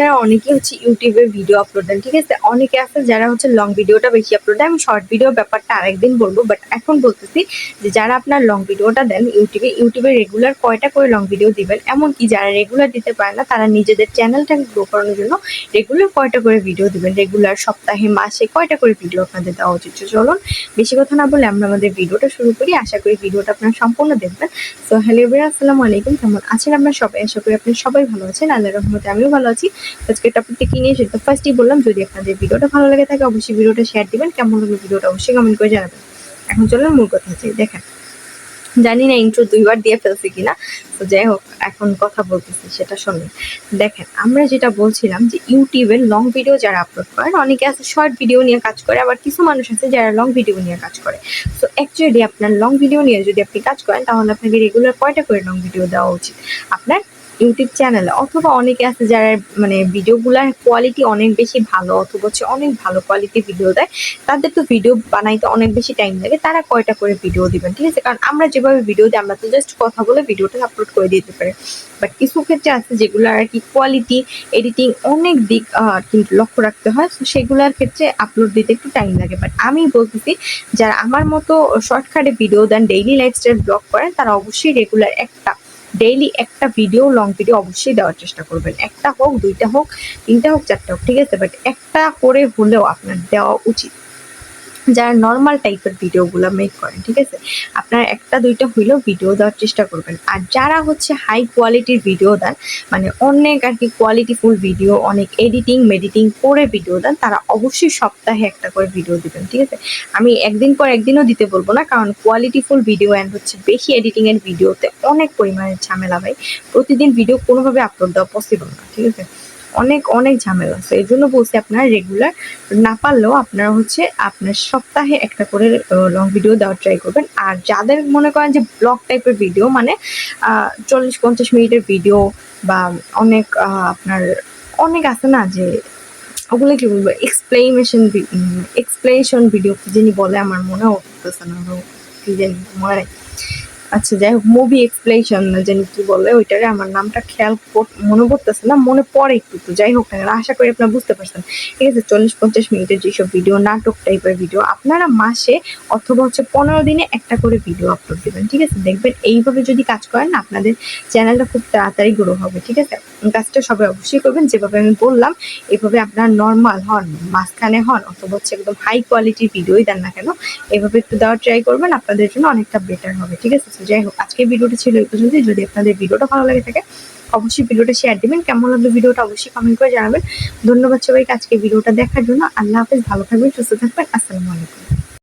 আপনারা অনেকেই হচ্ছে ইউটিউবে ভিডিও আপলোড দেন, ঠিক আছে? অনেকে আছে যারা হচ্ছে লং ভিডিওটা বেশি আপলোড দেয়। আমি শর্ট ভিডিও ব্যাপারটা আরেকদিন বলব বাট এখন বলতেছি যে যারা আপনার লং ভিডিওটা দেন ইউটিউবে ইউটিউবে রেগুলার কয়টা করে লং ভিডিও দিবেন? এমনকি যারা রেগুলার দিতে পারে না, তারা নিজেদের চ্যানেলটাকে গ্রো করানোর জন্য রেগুলার কয়টা করে ভিডিও দিবেন? রেগুলার সপ্তাহে, মাসে কয়টা করে ভিডিও আপনাদের দেওয়া উচিত? চলুন, বেশি কথা না বলে আমরা আমাদের ভিডিওটা শুরু করি। আশা করি ভিডিওটা আপনারা সম্পূর্ণ দেখবেন। সো হ্যালো এবার আসসালামু আলাইকুম। কেমন আছেন আপনার সবাই? আশা করি আপনি সবাই ভালো আছেন। আল্লাহ রহমতে আমিও ভালো আছি। আজকে টপিকটা কি নিয়ে সেটা ফার্স্টই বললাম, যদি আপনাদের ভিডিওটা ভালো লাগে থাকে, অবশ্যই ভিডিওটা শেয়ার দিবেন, কেমন লাগল ভিডিওটা অবশ্যই কমেন্ট করে জানাবেন। এখন চলুন মূল কথা হচ্ছে, দেখেন, জানি না ইন্ট্রো দুইবার দিয়ে ফেলছি কিনা, তো যাই হোক, এখন কথা বলতেছি, সেটা শুনুন। দেখেন, আমরা যেটা বলছিলাম যে ইউটিউবের লং ভিডিও যারা আপলোড করেন, অনেকে আছে শর্ট ভিডিও নিয়ে কাজ করে, আবার কিছু মানুষ আছে যারা লং ভিডিও নিয়ে কাজ করে। তো অ্যাকচুয়ালি আপনার লং ভিডিও নিয়ে যদি আপনি কাজ করেন, তাহলে আপনাকে রেগুলার কয়টা করে লং ভিডিও দেওয়া উচিত? আপনার ইউটিউব চ্যানেলে, অথবা অনেকে আছে যারা মানে ভিডিওগুলোর কোয়ালিটি অনেক বেশি ভালো, অথবা হচ্ছে অনেক ভালো কোয়ালিটি ভিডিও দেয়, তাদের তো ভিডিও বানাইতে অনেক বেশি টাইম লাগে, তারা কয়টা করে ভিডিও দিবেন, ঠিক আছে? কারণ আমরা যেভাবে ভিডিও দিই, আমরা তো জাস্ট কথা বলে ভিডিওটা আপলোড করে দিতে পারি। বাট কিছু ক্ষেত্রে আছে যেগুলো আর কি কোয়ালিটি এডিটিং অনেক দিক কিন্তু লক্ষ্য রাখতে হয়, তো সেগুলোর ক্ষেত্রে আপলোড দিতে একটু টাইম লাগে। বাট আমি বলতেছি, যারা আমার মতো শর্টকাটে ভিডিও দেন ডেইলি লাইফস্টাইল ব্লগ করেন, তারা অবশ্যই রেগুলার একটা ডেইলি একটা ভিডিও লং ভিডিও অবশ্যই দেওয়ার চেষ্টা করবেন। একটা হোক, দুইটা হোক, তিনটা হোক, চারটা হোক, ঠিক আছে? বাট একটা করে হলেও আপনার দেওয়া উচিত। যারা নর্মাল টাইপের ভিডিওগুলো মেক করেন, ঠিক আছে? আপনার একটা, দুইটা হইলেও ভিডিও দেওয়ার চেষ্টা করবেন। আর যারা হচ্ছে হাই কোয়ালিটির ভিডিও দেন মানে অনেক আর কি কোয়ালিটিফুল ভিডিও অনেক এডিটিং মেডিটিং করে ভিডিও দেন, তারা অবশ্যই সপ্তাহে একটা করে ভিডিও দিবেন, ঠিক আছে? আমি একদিন পর একদিনও দিতে বলব না, কারণ কোয়ালিটিফুল ভিডিও অ্যান্ড হচ্ছে বেশি এডিটিংয়ের ভিডিওতে অনেক পরিমাণে ঝামেলা ভাই প্রতিদিন ভিডিও কোনোভাবে আপলোড দেওয়া পসিবল না, ঠিক আছে? অনেক অনেক ঝামেলা। আছে এই জন্য বলছি আপনারা রেগুলার না পারলেও আপনারা হচ্ছে আপনার সপ্তাহে একটা করে লং ভিডিও দেওয়ার ট্রাই করবেন। আর যাদের মনে করেন যে ব্লগ টাইপের ভিডিও মানে চল্লিশ, পঞ্চাশ মিনিটের ভিডিও বা অনেক আপনার, অনেক আছে না যে ওগুলো কি বলব? এক্সপ্লেনেশন এক্সপ্লেনেশন ভিডিও যিনি বলে আমার মনে হতেছে না, কি জানি মানে আচ্ছা যাই হোক মুভি এক্সপ্লেনেশন জানি কি বলে ওইটারে আমার নামটা খেয়াল মনে পড়তেছে না মনে পড়ে একটু তো যাই হোক না আশা করি আপনারা বুঝতে পারছেন। ঠিক আছে চল্লিশ পঞ্চাশ মিনিটের যেসব ভিডিও নাটক টাইপের ভিডিও আপনারা মাসে অথবা হচ্ছে পনেরো দিনে একটা করে ভিডিও আপলোড দেবেন ঠিক আছে? দেখবেন এইভাবে যদি কাজ করেন না, আপনাদের চ্যানেলটা খুব তাড়াতাড়ি গ্রো হবে ঠিক আছে? কাজটা সবাই অবশ্যই করবেন যেভাবে আমি বললাম এভাবে আপনার নর্মাল হন মাঝখানে হন অথবা হচ্ছে একদম হাই কোয়ালিটির ভিডিওই দেন না কেন এভাবে একটু দেওয়ার ট্রাই করবেন আপনাদের জন্য অনেকটা বেটার হবে ঠিক আছে? তো যাই হোক আজকে ভিডিওটা ছিল এই পর্যন্তই। যদি আপনাদের ভিডিওটা ভালো লাগে থাকে, অবশ্যই ভিডিওটা শেয়ার দেবেন। কেমন লাগল ভিডিওটা অবশ্যই কমেন্ট করে জানাবেন। ধন্যবাদ সবাইকে আজকে ভিডিওটা দেখার জন্য। আল্লাহ হাফেজ, ভালো থাকবেন, সুস্থ থাকবেন। আসসালামু আলাইকুম।